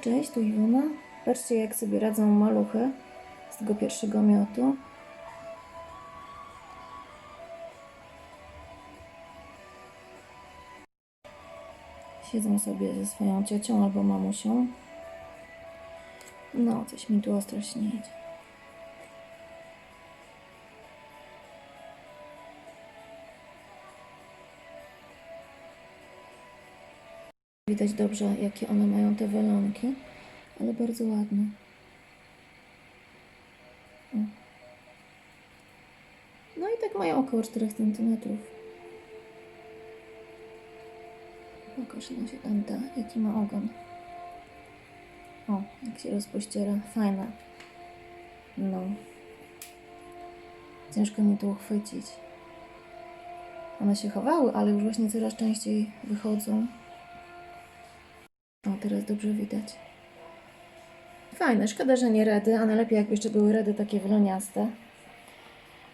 Cześć, tu Iwona. Patrzcie, jak sobie radzą maluchy z tego pierwszego miotu. Siedzą sobie ze swoją ciocią albo mamusią. No, coś mi tu ostro śnieć. Widać dobrze, jakie one mają te welonki, ale bardzo ładne. O. No i tak mają około 4 cm. Pokaż no się tam da, jaki ma ogon. O, jak się rozpościera. Fajne. No. Ciężko mi to uchwycić. One się chowały, ale już właśnie coraz częściej wychodzą. Teraz dobrze widać. Fajne, szkoda, że nie redy, a najlepiej jakby jeszcze były redy takie wyloniaste.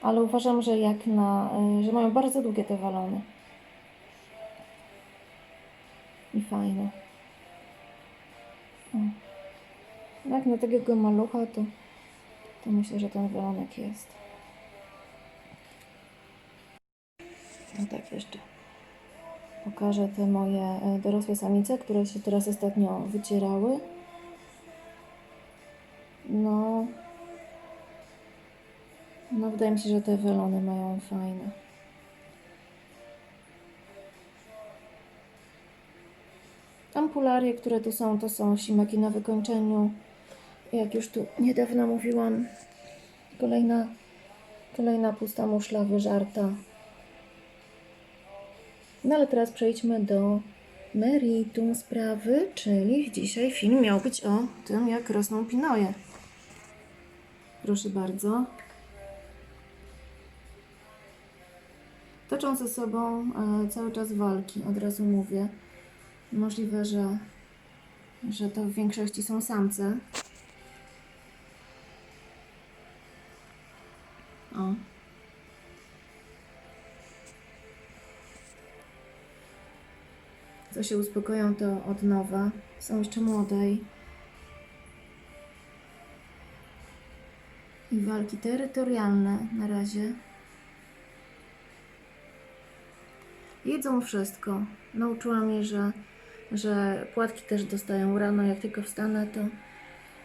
Ale uważam, że jak na, y, że mają bardzo długie te walony. I fajne. O. Jak na takiego malucha, to, to myślę, że ten walonek jest. No tak jeszcze pokażę te moje e, dorosłe samice, które się teraz ostatnio wycierały. No, no wydaje mi się, że te welony mają fajne. Ampularie, które tu są, to są simaki na wykończeniu. Jak już tu niedawno mówiłam, kolejna, kolejna pusta muszla wyżarta. No ale teraz przejdźmy do meritum sprawy, czyli dzisiaj film miał być o tym, jak rosną pinoje. Proszę bardzo. Toczą ze sobą e, cały czas walki, od razu mówię. Możliwe, że, że to w większości są samce. O. Co się uspokoją, to od nowa. Są jeszcze młode i, walki terytorialne na razie. Jedzą wszystko. Nauczyłam je, że, że płatki też dostają rano. Jak tylko wstanę, to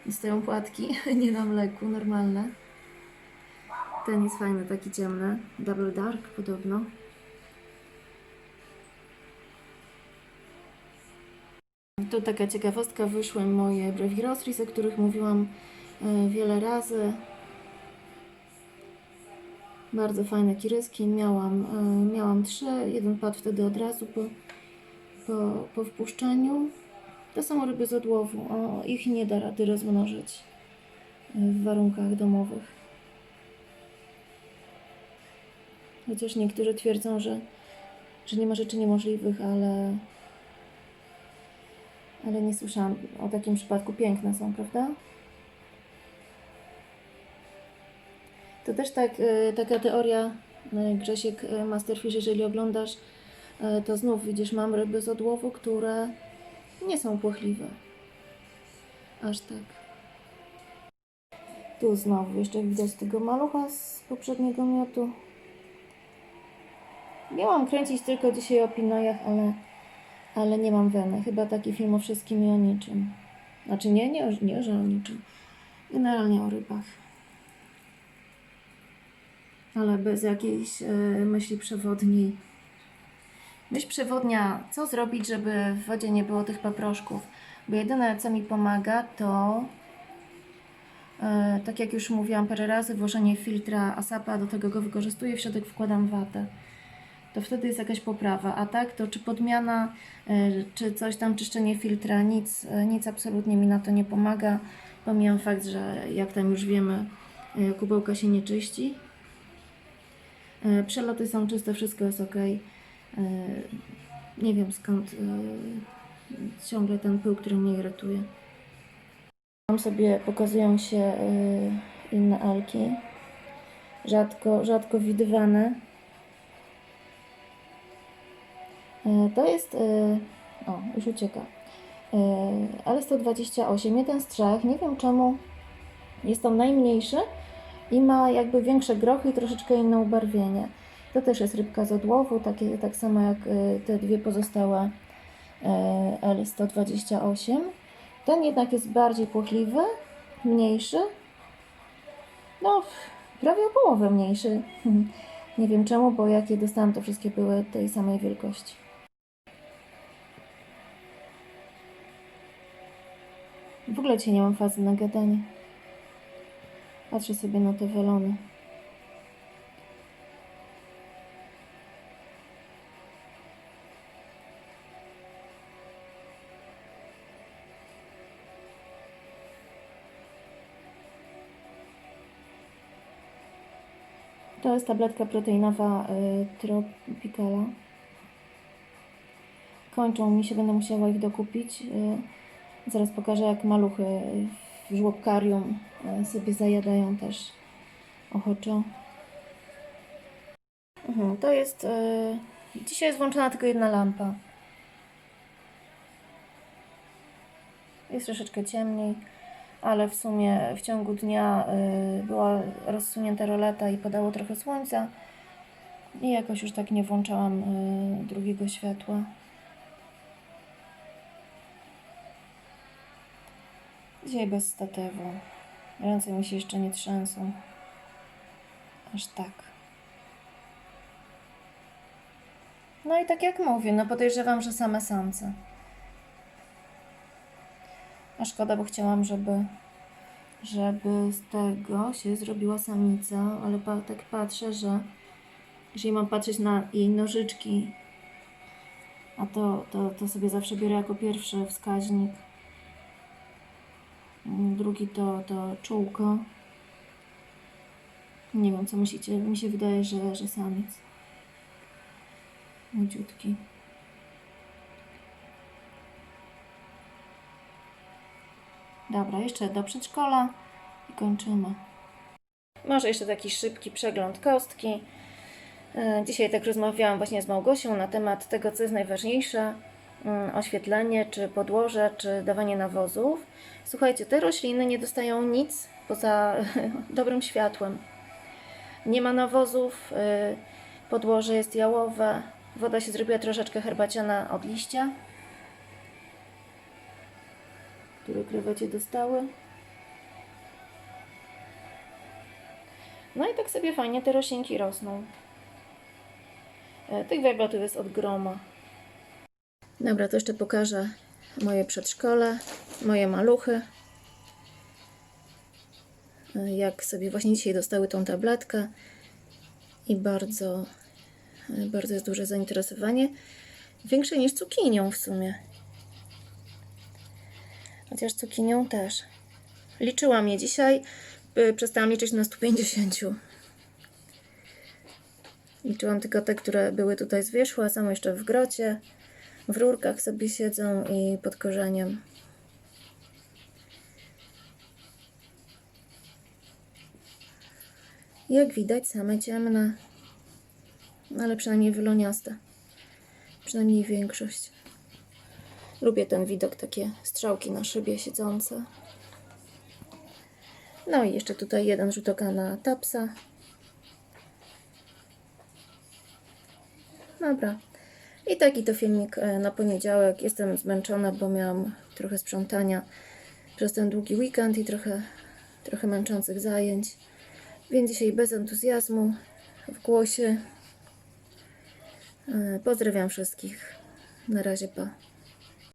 dostają płatki, nie na mleku, normalne. Ten jest fajny, taki ciemny. Double dark podobno. To taka ciekawostka, wyszły moje Brevirostris, o których mówiłam e, wiele razy. Bardzo fajne kiryski. Miałam, e, miałam trzy. Jeden padł wtedy od razu po, po, po wpuszczeniu. To są ryby z odłowu. O, ich nie da rady rozmnożyć e, w warunkach domowych. Chociaż niektórzy twierdzą, że, że nie ma rzeczy niemożliwych, ale ale nie słyszałam o takim przypadku. Piękne są, prawda? To też tak, y, taka teoria, y, Grzesiek y, Masterfish, jeżeli oglądasz, to znów widzisz, mam ryby z odłowu, które nie są płochliwe. Aż tak. Tu znowu jeszcze widać tego malucha z poprzedniego miotu. Miałam kręcić tylko dzisiaj o pinojach, ale ale nie mam weny. Chyba taki film o wszystkim i o niczym. Znaczy nie, nie, nie, że o niczym. Generalnie o rybach. Ale bez jakiejś e, myśli przewodniej. Myśl przewodnia, co zrobić, żeby w wodzie nie było tych paproszków? Bo jedyne, co mi pomaga, to e, tak jak już mówiłam parę razy, włożenie filtra Asapa, do tego go wykorzystuję, w środek wkładam watę to wtedy jest jakaś poprawa. A tak, to czy podmiana, y, czy coś tam, czyszczenie filtra, nic, y, nic absolutnie mi na to nie pomaga. Pomijam fakt, że jak tam już wiemy, y, kubełka się nie czyści. Przeloty są czyste, wszystko jest ok. Nie wiem skąd ciągle ten pył, który mnie irytuje. Tam sobie pokazują się inne alki. Rzadko, rzadko widywane. To jest. e, O, już ucieka. Yy, ale 128, jeden z trzech, nie wiem czemu jest on najmniejszy i ma jakby większe grochy i troszeczkę inne ubarwienie. To też jest rybka z odłowu, takie, tak samo jak te dwie pozostałe y, L128. Ten jednak jest bardziej płochliwy, mniejszy. No, prawie o połowę mniejszy. Nie wiem czemu, bo jak je dostałam, to wszystkie były tej samej wielkości. W ogóle dzisiaj nie mam fazy na gadanie. Patrzę sobie na te welony. To jest tabletka proteinowa y, Tropicala. Kończą mi się, będę musiała ich dokupić. Y, zaraz pokażę, jak maluchy w żłobkarium y, sobie zajadają też ochoczo. Mhm, to jest. Y, dzisiaj jest włączona tylko jedna lampa. Jest troszeczkę ciemniej, ale w sumie w ciągu dnia y, była rozsunięta roleta i padało trochę słońca. I jakoś już tak nie włączałam y, drugiego światła. Dzisiaj bez statywu. Ręce mi się jeszcze nie trzęsą. Aż tak. No i tak jak mówię, no podejrzewam, że same samce. A szkoda, bo chciałam, żeby, żeby z tego się zrobiła samica, ale pa, tak patrzę, że jeżeli mam patrzeć na jej nożyczki, a to, to, to sobie zawsze biorę jako pierwszy wskaźnik. Drugi to, to czółko. Nie wiem, co myślicie. Mi się wydaje, że, że samiec. Młodziutki. Dobra, jeszcze do przedszkola i kończymy. Może jeszcze taki szybki przegląd kostki. E, Dzisiaj tak rozmawiałam właśnie z Małgosią na temat tego, co jest najważniejsze. Mm, Oświetlenie, czy podłoże, czy dawanie nawozów. Słuchajcie, te rośliny nie dostają nic poza dobrym światłem. Nie ma nawozów, y, podłoże jest jałowe, woda się zrobiła troszeczkę herbaciana od liścia, które krewecie dostały. No i tak sobie fajnie te roślinki rosną. E, Tych werbatów jest od groma. Dobra, to jeszcze pokażę moje przedszkole, moje maluchy. E, Jak sobie właśnie dzisiaj dostały tą tabletkę i bardzo, e, bardzo jest duże zainteresowanie. Większe niż cukinią w sumie. Chociaż cukinią też. Liczyłam je dzisiaj. Przestałam liczyć na 150. Liczyłam tylko te, które były tutaj z wierzchu, a są jeszcze w grocie. W rurkach sobie siedzą i pod korzeniem. Jak widać, same ciemne, ale przynajmniej wyloniaste. Przynajmniej większość. Lubię ten widok, takie strzałki na szybie siedzące. No i jeszcze tutaj jeden rzut oka na tapsa. Dobra. I taki to filmik e, na poniedziałek. Jestem zmęczona, bo miałam trochę sprzątania przez ten długi weekend i trochę, trochę męczących zajęć. Więc dzisiaj bez entuzjazmu w głosie. E, Pozdrawiam wszystkich. Na razie, pa.